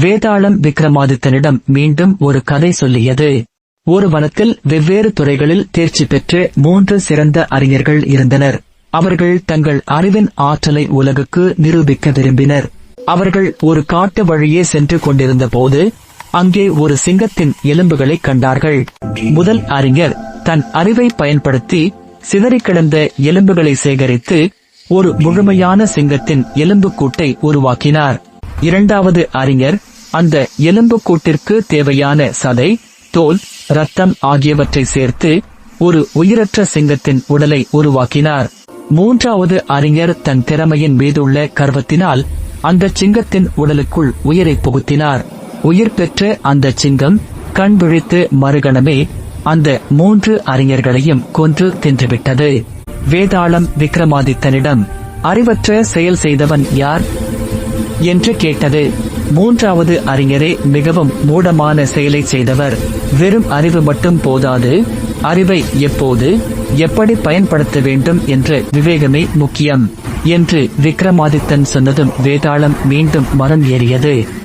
வேதாளம் விக்ரமாதித்தனிடம் மீண்டும் ஒரு கதை சொல்லியது. ஒரு வனத்தில் வெவ்வேறு துறைகளில் தேர்ச்சி பெற்று மூன்று சிறந்த அறிஞர்கள் இருந்தனர். அவர்கள் தங்கள் அறிவின் ஆற்றலை உலகுக்கு நிரூபிக்க விரும்பினர். அவர்கள் ஒரு காட்டு வழியே சென்று கொண்டிருந்த போது அங்கே ஒரு சிங்கத்தின் எலும்புகளை கண்டார்கள். முதல் அறிஞர் தன் அறிவை பயன்படுத்தி சிதறி கிடந்த எலும்புகளை சேகரித்து ஒரு முழுமையான சிங்கத்தின் எலும்புக்கூட்டை உருவாக்கினார். இரண்டாவது அறிஞர் அந்த எலும்புக்கூட்டிற்கு தேவையான சதை தோல் ரத்தம் ஆகியவற்றை சேர்த்து ஒரு உயிரற்ற சிங்கத்தின் உடலை உருவாக்கினார். மூன்றாவது அறிஞர் தன் திறமையின் மீதுள்ள கர்வத்தினால் அந்த சிங்கத்தின் உடலுக்குள் உயிரை புகுத்தினார். உயிர் பெற்ற அந்த சிங்கம் கண் விழித்து மறுகணமே அந்த மூன்று அறிஞர்களையும் கொன்று தின்றுவிட்டது. வேதாளம் விக்ரமாதித்தனிடம் அறிவற்ற செயல் செய்தவன் யார்? என்று கேட்டது. மூன்றாவது அறிஞரே மிகவும் மூடமான செயலை செய்தவர். வெறும் அறிவு மட்டும் போதாது. அறிவை எப்போது எப்படி பயன்படுத்த வேண்டும் என்ற விவேகமே முக்கியம். என்று விக்ரமாதித்தன் சொன்னதும் வேதாளம் மீண்டும் மரம் ஏறியது.